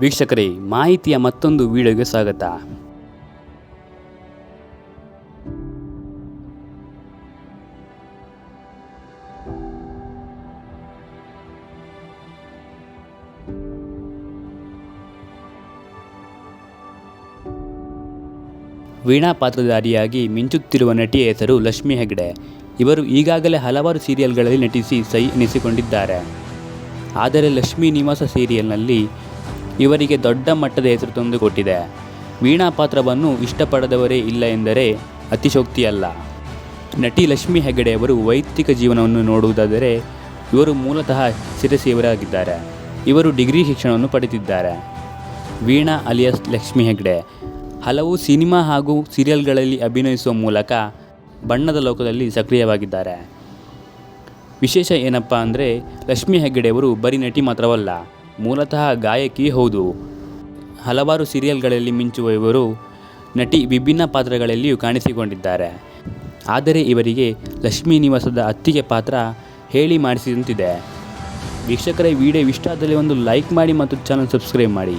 ವೀಕ್ಷಕರೇ, ಮಾಹಿತಿಯ ಮತ್ತೊಂದು ವಿಡಿಯೋಗೆ ಸ್ವಾಗತ. ವೀಣಾ ಪಾತ್ರಧಾರಿಯಾಗಿ ಮಿಂಚುತ್ತಿರುವ ನಟಿಯ ಹೆಸರು ಲಕ್ಷ್ಮಿ ಹೆಗ್ಡೆ. ಇವರು ಈಗಾಗಲೇ ಹಲವಾರು ಸೀರಿಯಲ್ಗಳಲ್ಲಿ ನಟಿಸಿ ಸೈ ಎನಿಸಿಕೊಂಡಿದ್ದಾರೆ. ಆದರೆ ಲಕ್ಷ್ಮೀ ನಿವಾಸ ಸೀರಿಯಲ್ನಲ್ಲಿ ಇವರಿಗೆ ದೊಡ್ಡ ಮಟ್ಟದ ಹೆಸರು ತಂದುಕೊಟ್ಟಿದೆ ವೀಣಾ ಪಾತ್ರವನ್ನು ಇಷ್ಟಪಡದವರೇ ಇಲ್ಲ ಎಂದರೆ ಅತಿಶೋಕ್ತಿಯಲ್ಲ. ನಟಿ ಲಕ್ಷ್ಮಿ ಹೆಗಡೆ ಅವರು ವೈಯಕ್ತಿಕ ಜೀವನವನ್ನು ನೋಡುವುದಾದರೆ ಇವರು ಮೂಲತಃ ಸಿರಸಿಯವರಾಗಿದ್ದಾರೆ ಇವರು ಡಿಗ್ರಿ ಶಿಕ್ಷಣವನ್ನು ಪಡೆದಿದ್ದಾರೆ. ವೀಣಾ ಅಲಿಯಾಸ್ ಲಕ್ಷ್ಮಿ ಹೆಗ್ಡೆ ಹಲವು ಸಿನಿಮಾ ಹಾಗೂ ಸೀರಿಯಲ್ಗಳಲ್ಲಿ ಅಭಿನಯಿಸುವ ಮೂಲಕ ಬಣ್ಣದ ಲೋಕದಲ್ಲಿ ಸಕ್ರಿಯವಾಗಿದ್ದಾರೆ. ವಿಶೇಷ ಏನಪ್ಪ ಅಂದರೆ ಲಕ್ಷ್ಮಿ ಹೆಗ್ಗಡೆಯವರು ಬರೀ ನಟಿ ಮಾತ್ರವಲ್ಲ ಮೂಲತಃ ಗಾಯಕಿ ಹೌದು. ಹಲವಾರು ಸೀರಿಯಲ್ಗಳಲ್ಲಿ ಮಿಂಚುವ ಇವರು ನಟಿ ವಿಭಿನ್ನ ಪಾತ್ರಗಳಲ್ಲಿಯೂ ಕಾಣಿಸಿಕೊಂಡಿದ್ದಾರೆ. ಆದರೆ ಇವರಿಗೆ ಲಕ್ಷ್ಮೀ ನಿವಾಸದ ಅತ್ತಿಗೆ ಪಾತ್ರ ಹೇಳಿ ಮಾಡಿಸಿದಂತಿದೆ. ವೀಕ್ಷಕರ ವಿಡಿಯೋ ಇಷ್ಟ ಒಂದು ಲೈಕ್ ಮಾಡಿ ಮತ್ತು ಚಾನಲ್ ಸಬ್ಸ್ಕ್ರೈಬ್ ಮಾಡಿ.